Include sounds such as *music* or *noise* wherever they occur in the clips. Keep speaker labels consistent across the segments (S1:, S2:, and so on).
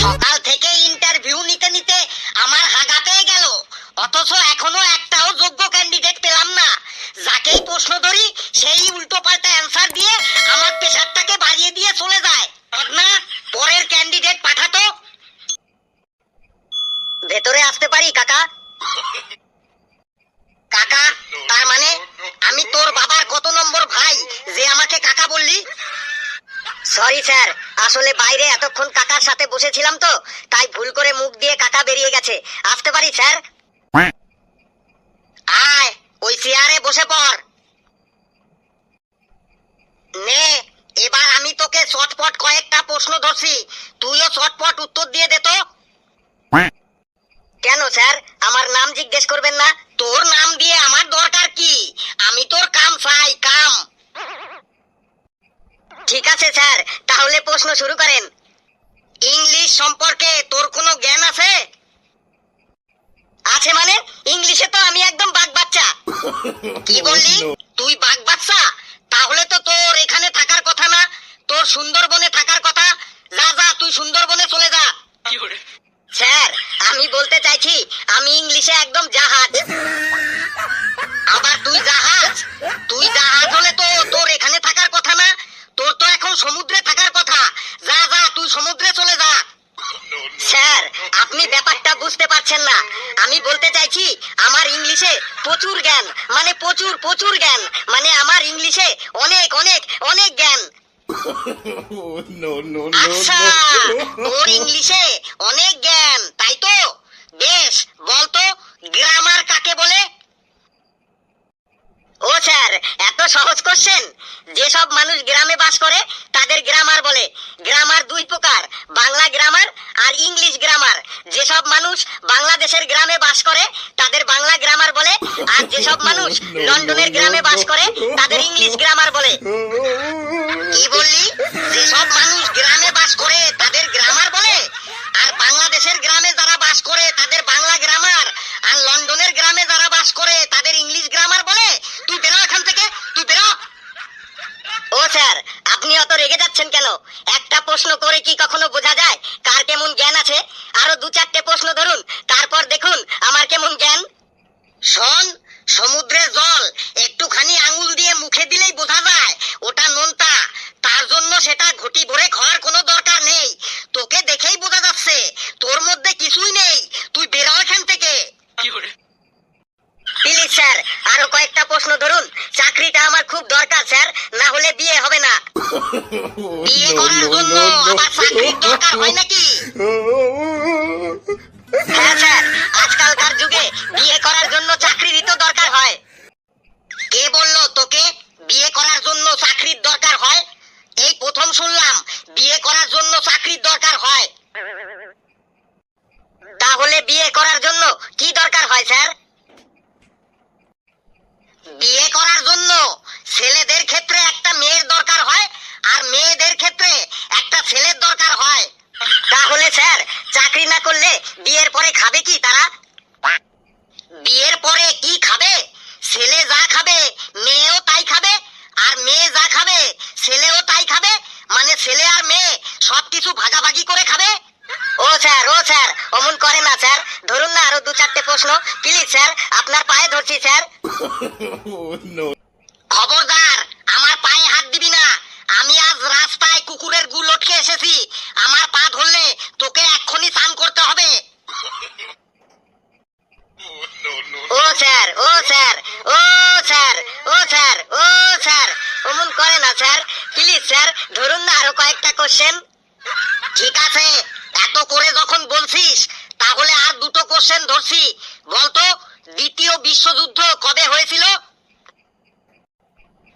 S1: সকাল থেকে ইন্টারভিউ নিতে নিতে আমার হাগা পেয়ে গেল। অথচ এখনও একটাও যোগ্য ক্যান্ডিডেট পেলাম না। যাকেই প্রশ্ন ধরি, সেই উল্টো পাল্টা অ্যান্সার দিয়ে আমার প্রেশারটাকে বাড়িয়ে দিয়ে চলে যায়। না পরের ক্যান্ডিডেট পাঠাতো। ভেতরে আসতে পারি, কাকা? কাকা, তার মানে আমি তোর বাবার কত নম্বর ভাই, যে আমাকে কাকা বললি? সরি স্যার আসলে বাইরে এতক্ষণ কাকার সাথে বসেছিলাম তো তাই ভুল করে মুখ দিয়ে কাকা বেরিয়ে গেছে। আসতে পারি স্যার? আয় ওই চেয়ারে বসে পড়। নে এবার আমি তোকে চটপট কয়েকটা প্রশ্ন ধরছি। তুইও চটপট উত্তর দিয়ে দে তো। কেন স্যার? আমার নাম জিজ্ঞেস করবেন না? তোর নাম দিয়ে আমার দরকার কি? আমি তোর কাম চাই কাম। ঠিক আছে স্যার। তাহলে প্রশ্ন শুরু করেন। ইংলিশ সম্পর্কে তোর কোনো জ্ঞান আছে? আছে মানে? ইংলিশে তো আমি একদম বাগ বাচ্চা। কি বললি? তুই বাগ বাচ্চা? তাহলে তো তোর এখানে থাকার কথা না। তোর সুন্দরবনে থাকার কথা। যা যা তুই সুন্দরবনে চলে যা। স্যার আমি বলতে চাইছি আমি ইংলিশে একদম জাহাজ। আমার ইংলিশে অনেক অনেক অনেক জ্ঞান। *laughs* আচ্ছা তোর ইংলিশে অনেক জ্ঞান তাই তো? বেশ বলতো গ্রামার কাকে বলে? ও স্যার এত সহজ কোশ্চেন যেসব মানুষ গ্রামে বাস করে তাদের গ্রামার বলে। গ্রামার দুই প্রকার বাংলা গ্রামার আর ইংলিশ গ্রামার। যেসব মানুষ বাংলাদেশের গ্রামে বাস করে তাদের বাংলা গ্রামার বলে আর যেসব মানুষ লন্ডনের গ্রামে বাস করে তাদের ইংলিশ গ্রামার বলে। কি বললি? যেসব মানুষ গ্রামে বাস করে তাদের গ্রামার বলে আর বাংলাদেশের গ্রামে যারা বাস করে তাদের বাংলা গ্রামার আর লন্ডনের গ্রামে যারা বাস করে তাদের ইংলিশ গ্রামার বলে। তুই বেরো এখান থেকে তুই বেরো। ও স্যার আপনি অত রেগে যাচ্ছেন কেন? একটা প্রশ্ন করে কি কখনো বোঝা যায় কার কেমন জ্ঞান আছে আরও দু চারটে প্রশ্ন ধরুন তারপর দেখুন আমার কেমন জ্ঞান শোন সমুদ্রের জল একটুখানি আঙুল দিয়ে মুখে দিলেই বোঝা যায় ওটা নোনতা তার জন্য সেটা ঘটি ভরে খাওয়ার কোনো দরকার নেই তোকে দেখেই বোঝা যাচ্ছে তোর মধ্যে কিছুই নেই তুই বেরো এখান থেকে প্লিজ স্যার আরও কয়েকটা প্রশ্ন ধরুন চাকরিটা আমার খুব দরকার স্যার হলে বিয়ে হবে না। বিয়ে করার জন্য আবার চাকরির দরকার হয় নাকি? হ্যাঁ স্যার আজকালকার যুগে বিয়ে করার জন্য চাকরিরই তো দরকার হয়। কে বলল তোকে বিয়ে করার জন্য চাকরির দরকার হয়? এই প্রথম শুনলাম বিয়ে করার জন্য চাকরির দরকার হয়। তাহলে বিয়ে করার জন্য কি দরকার হয় স্যার বিয়ে করার জন্য ছেলেদের ক্ষেত্রে একটা মেয়ের দরকার হয় আর মেয়েদের ক্ষেত্রে একটা ছেলের দরকার হয় তাহলে স্যার চাকরি না করলে বিয়ের পরে খাবে কি তারা? বিয়ের পরে কি খাবে? ছেলে যা খাবে, মেয়েও তাই খাবে, আর মেয়ে যা খাবে, ছেলেও তাই খাবে মানে ছেলে আর মেয়ে সবকিছু ভাগাভাগি করে খাবে? ও স্যার ও স্যার, অমন করে না স্যার। ধরুন না আরও দু চারটে প্রশ্ন। প্লিজ স্যার, আপনার পায়ে ধরছি স্যার *laughs*
S2: no.
S1: খবরদার আমার পায়ে হাত দিবি না আমি আজ রাস্তায় কুকুরের গু লটকে এসেছি আমার পা ধরলে তোকে এক্ষুনি স্নান করতে হবে ও স্যার ও স্যার ও স্যার, ও স্যার, অমন করে না স্যার। প্লিজ স্যার, ধরুন না আরও কয়েকটা কোশ্চেন ঠিক আছে, এত করে যখন বলছিস, তাহলে আর দুটো কোশ্চেন ধরছি। বলতো, দ্বিতীয় বিশ্বযুদ্ধ কবে হয়েছিল?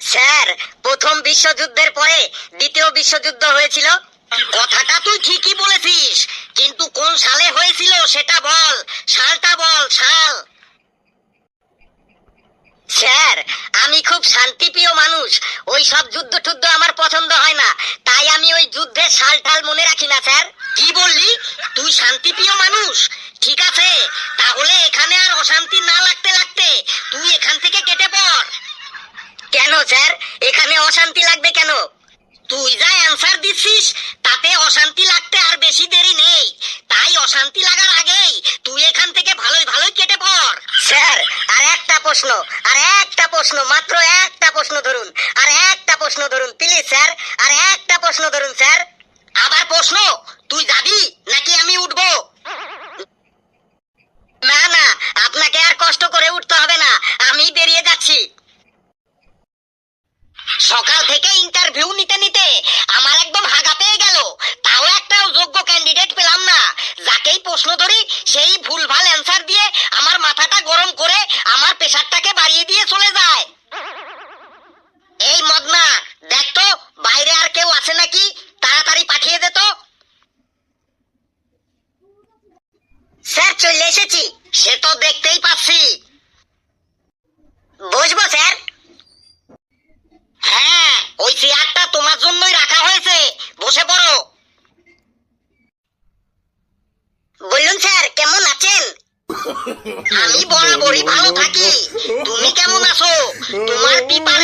S1: স্যার, প্রথম বিশ্বযুদ্ধের পরে দ্বিতীয় বিশ্বযুদ্ধ হয়েছিল। কথাটা তুই ঠিকই বলেছিস, কিন্তু কোন সালে হয়েছিল সেটা বল, সালটা বল, সাল। আমি খুব শান্তিপ্রিয় মানুষ। ওই সব যুদ্ধ টুদ্ধ আমার পছন্দ হয় না। তাই আমি ওই যুদ্ধের সাল টাল মনে রাখি না স্যার। কি বললি? তুই শান্তিপ্রিয় মানুষ? ঠিক আছে তাহলে এখানে আর অশান্তি না লাগতে লাগতে তুই এখান থেকে কেটে পড়। কেন স্যার? এখানে অশান্তি লাগবে কেন? তুই যা অ্যান্সার দিচ্ছিস তাতে অশান্তি লাগতে আর বেশি দেরি নেই। প্রশ্ন, আর একটা প্রশ্ন, মাত্র একটা প্রশ্ন ধরুন, আর একটা প্রশ্ন ধরুন প্লিজ স্যার আর একটা প্রশ্ন ধরুন স্যার আবার প্রশ্ন, তুই যাবি নাকি আমি উঠবো? না না, আপনাকে আর কষ্ট করে উঠতে হবে না, আমি বেরিয়ে যাচ্ছি। সকাল থেকে ইন্টারভিউ নিতে নিতে আমার এক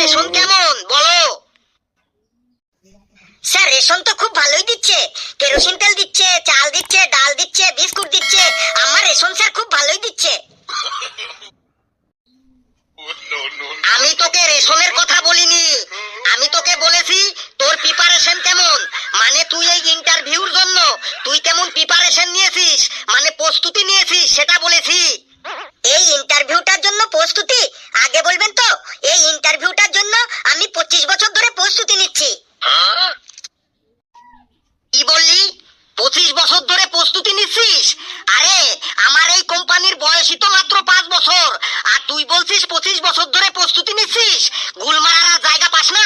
S1: প্রিপারেশন কেমন? বলো। স্যার, রেশন তো খুব ভালোই দিচ্ছে। কেরোসিন তেল দিচ্ছে, চাল দিচ্ছে, ডাল দিচ্ছে, বিস্কুট দিচ্ছে। আমার রেশন স্যার খুব ভালোই দিচ্ছে। আমি তোকে রেশনের কথা বলিনি। আমি তোকে বলেছি, তোর প্রিপারেশন কেমন? মানে তুই এই ইন্টারভিউর জন্য, তুই কেমন প্রিপারেশন নিয়েছিস? মানে প্রস্তুতি নিয়েছিস, সেটা বলেছি। এই ইন্টারভিউটার জন্য প্রস্তুতি? আগে বলবেন তো, এই আমি পঁচিশ বছর ধরে প্রস্তুতি নিচ্ছি। কি বললি? পঁচিশ বছর ধরে প্রস্তুতি নিচ্ছিস? আরে আমার এই কোম্পানির বয়সই তো মাত্র পাঁচ বছর। আর তুই বলছিস পঁচিশ বছর ধরে প্রস্তুতি নিচ্ছিস? গুলমারার জায়গা পাস না?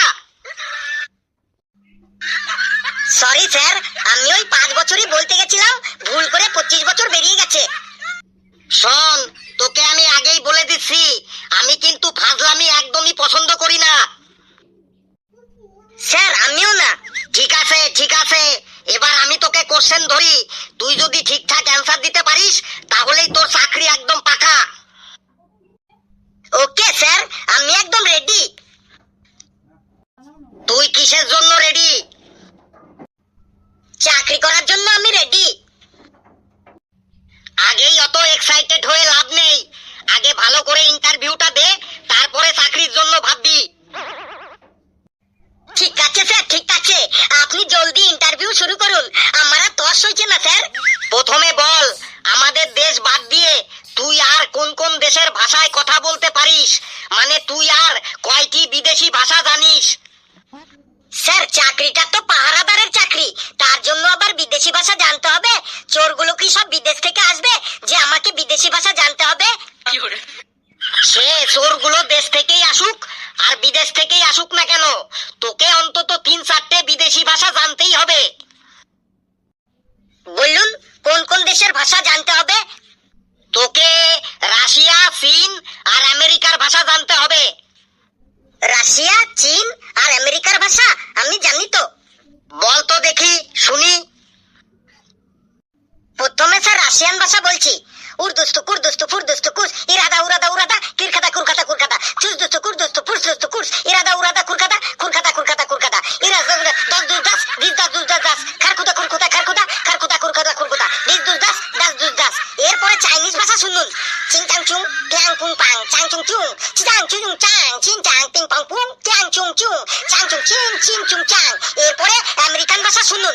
S1: সরি স্যার আমি ওই পাঁচ বছরই বলতে গেছিলাম ভুল করে পঁচিশ বছর বেরিয়ে গেছে। শোন তোকে আমি আগেই বলে দিচ্ছি আমি কিন্তু ফাজলামি একদমই পছন্দ করি না স্যার, আমিও না। ঠিক আছে ঠিক আছে। এবার আমি তোকে কোশ্চেন ধরি। তুই যদি ঠিকঠাক অ্যান্সার দিতে পারিস, তাহলেই তোর চাকরি একদম পাকা। ওকে, স্যার, আমি একদম রেডি তুই কিসের জন্য রেডি চাকরি করার জন্য আমি রেডি আগেই অত এক্সাইটেড হয়ে লাভ নেই আগে ভালো করে ইন্টারভিউটা দে তারপরে চাকরির জন্য ভাববি ঠিক আছে স্যার ঠিক আছে আপনি জলদি ইন্টারভিউ শুরু করুন আমার আর তস হয়েছে না স্যার প্রথমে বল আমাদের দেশ বাদ দিয়ে তুই আর কোন কোন দেশের ভাষায় কথা বলতে পারিস মানে তুই আর কয়টি বিদেশি ভাষা জানিস স্যার চাকরিটা তো পাহারাদারের চাকরি তার জন্য আবার বিদেশি ভাষা জানতে হবে চোরগুলো কি সব বিদেশ থেকে আসবে যে আমাকে বিদেশি ভাষা জানতে হবে সে চোরগুলো দেশ থেকেই আসুক আর বিদেশ থেকেই আসুক না কেন? তোকে অন্তত তিন চারটে বিদেশি ভাষা জানতেই হবে। বলুন কোন কোন দেশের ভাষা জানতে হবে? তোকে রাশিয়া চীন আর আমেরিকার ভাষা জানতে হবে। রাশিয়া চীন আর আমেরিকার ভাষা? আমি জানি তো। বল তো দেখি শুনি। প্রথমে স্যার রাশিয়ান ভাষা বলছি। উর্দুস্তু কুর্দুস্তু ফুরদুস্তু কুস Irada উরাদা উরাদা কিরখাদা কুরখাদা কুরখাদা। চুসদুস্তু কুর্দুস্তু 뽕빵 짱충충 치장충장 친장 빙빵뿡 chung 짱충친 친충장 일본의 아메리칸 바사 수는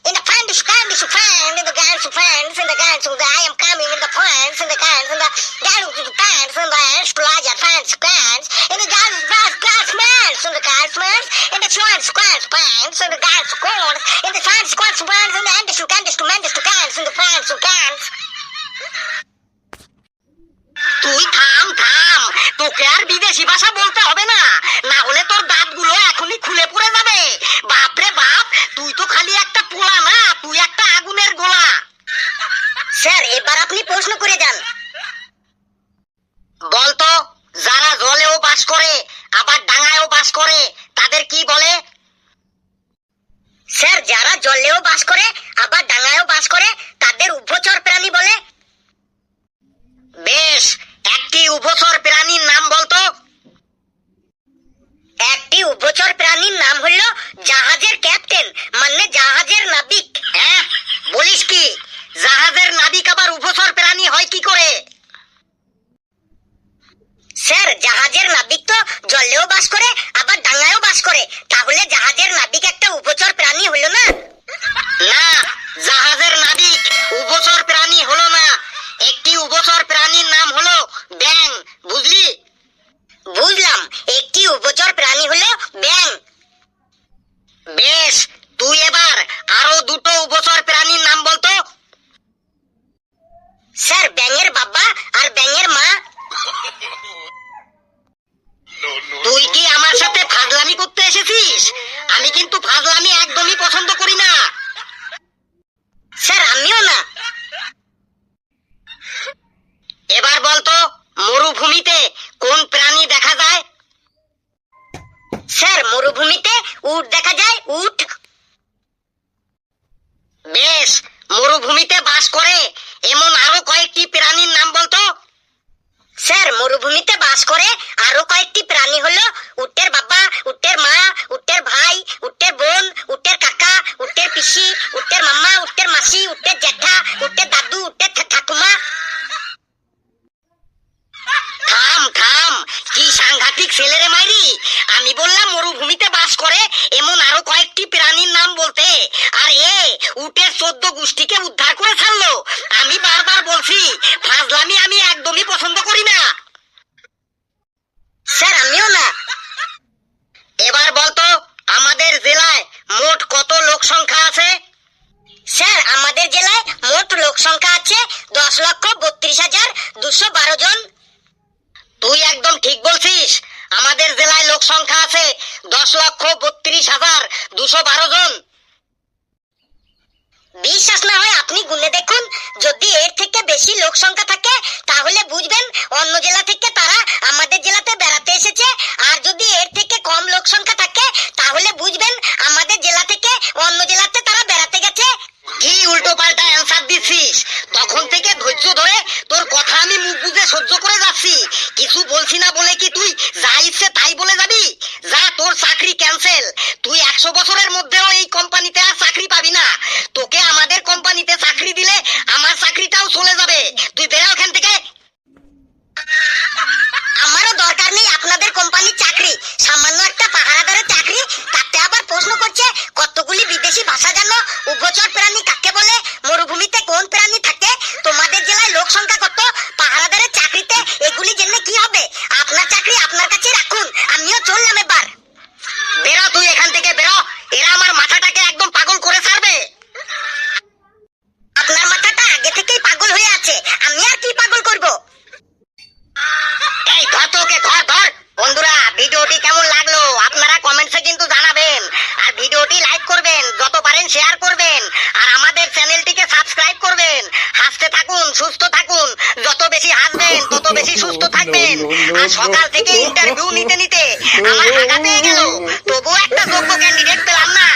S1: In the pan, the the pan, in the gan, the pan, in the gan, the I am coming in the pan, in the gan, in the gan, in the pan, in the pan, splash, pan, splash, in the gan, the splash, man, in the gan, splash, in the swan, squash, pan, in the gan, squash, in the swan, squash, pan, in the end, the gan, the man, the gan, in the pan, the gan. বিদেশি ভাষা বলতে হবে না। না হলে তোর দাঁতগুলো এখনই খুলে পড়ে যাবে। বাপরে বাপ তুই তো খালি একটা পোলা না তুই একটা আগুনের গোলা। স্যার এবার আপনি প্রশ্ন করে যান। বলতো যারা জলেও বাস করে আবার ডাঙায়ও বাস করে তাদের কি বলে? স্যার যারা জলেও বাস করে আবার ডাঙায়ও বাস করে তাদের উভচর প্রাণী বলে? বেশ একটি উভচর প্রাণীর নাম বলতো একটি উভচর প্রাণীর নাম হলো জাহাজের ক্যাপ্টেন মানে জাহাজের নাবিক। হ্যাঁ বলিস কি? জাহাজের নাবিক আবার উভচর প্রাণী হয় কি করে? স্যার জাহাজের নাবিক তো জলেও বাস করে আবার ডাঙায়ও বাস করে। তাহলে জাহাজের নাবিক একটা উভচর প্রাণী
S3: স্যার ব্যাঙের বাবা আর ব্যাঙের মা।
S1: তুই কি আমার সাথে ফাজলামি করতে এসেছিস? আমি কিন্তু ফাজলামি একদমই পছন্দ করি না।
S3: স্যার আমিও না।
S1: এবার বলতো মরুভূমিতে কোন প্রাণী দেখা যায়?
S3: স্যার মরুভূমিতে
S1: উট দেখা যায় উট। বেশ মরুভূমিতে বাস করে। এমন আরও কয়েকটি প্রাণীর নাম বলতো? স্যার, মরুভূমিতে বাস করে আরও কয়েকটি প্রাণী হলো উটের বাবা, উটের মা, উটের ভাই, উটের বোন, উটের কাকা, উটের পিসি, উটের মামা উটের মাসি, উটের জ্যাঠা উটের দাদু, উটের ঠাকুমা। থাম থাম, কি সাংঘাতিক ছেলেরে মাইরি। আমি বললাম মরুভূমিতে বাস করে এমন আরও কয়েকটি প্রাণীর নাম বলতে। উটের চোদ্দ গোষ্ঠীকে উদ্ধার করে ছাড়লো। আমি বারবার বলছি, ফাজলামি আমি একদমই পছন্দ করি না। স্যার, আমিও না। এবার বলতো, আমাদের জেলায় মোট কত লোক সংখ্যা আছে? স্যার, আমাদের জেলায় মোট লোক সংখ্যা আছে দশ লক্ষ বত্রিশ হাজার দুশো বারো জন। তুই একদম ঠিক বলছিস, আমাদের জেলায় লোক সংখ্যা আছে দশ লক্ষ বত্রিশ হাজার দুশো বারো জন বিশ্বাস না হয় আপনি গুনে দেখুন যদি এর থেকে বেশি লোক সংখ্যা থাকে, তাহলে বুঝবেন অন্য জেলা থেকে তারা আমাদের জেলাতে বেড়াতে এসেছে। আর যদি এর থেকে কম লোক সংখ্যা থাকে, তাহলে বুঝবেন আমাদের জেলা থেকে অন্য জেলাতে তারা বেড়াতে গেছে। কি উল্টো পাল্টা অ্যান্সার দিচ্ছিস তখন থেকে ধৈর্য ধরে তোর কথা আমি মুখ বুঝে সহ্য করে যাচ্ছি। কিছু বলছি না বলে কি তুই যা ইচ্ছে তাই বলে যাবি? যা তোর চাকরি ক্যান্সেল তুই একশো বছরের মধ্যেও এই কোম্পানিতে আর চাকরি পাবি না তোকে আমাদের কোম্পানিতে চাকরি দিলে আমার চাকরিটাও চলে যাবে তুই বেরো ওখান থেকে আমারও দরকার নেই আপনাদের কোম্পানির চাকরি সামান্য একটা পাহারাদারের চাকরি তাতে আবার প্রশ্ন করছে কতগুলি বিদেশি ভাষা জানো উভচর প্রাণী কাকে বলে মরুভূমিতে কোন প্রাণী থাকে তোমাদের জেলায় লোক সংখ্যা কত পাহারাদারের চাকরিতে এগুলি জেনে কি হবে আপনার চাকরি আপনার কাছে রাখুন আমিও চললাম এবার বেরো তুই এখান থেকে বেরো এরা আমার মাথাটাকে একদম পাগল করে ছাড়বে আপনার মাথাটা আগে থেকেই পাগল হয়ে আছে আমি আর কি পাগল করব এই ধর তো ওকে ধর ধর বন্ধুরা ভিডিওটি কেমন লাগল আপনারা কমেন্টসে কিন্তু জানাবেন। আর ভিডিওটি লাইক করবেন, যত পারেন শেয়ার করবেন, আর আমাদের চ্যানেলটিকে সাবস্ক্রাইব করবেন। হাসতে থাকুন, সুস্থ থাকুন, যত বেশি হাসবেন, তত বেশি সুস্থ থাকবেন। আর সকাল থেকে ইন্টারভিউ নিতে নিতে আমার টাকা পেয়ে গেল, তবুও একটা যোগ্য ক্যান্ডিডেট পেলাম না।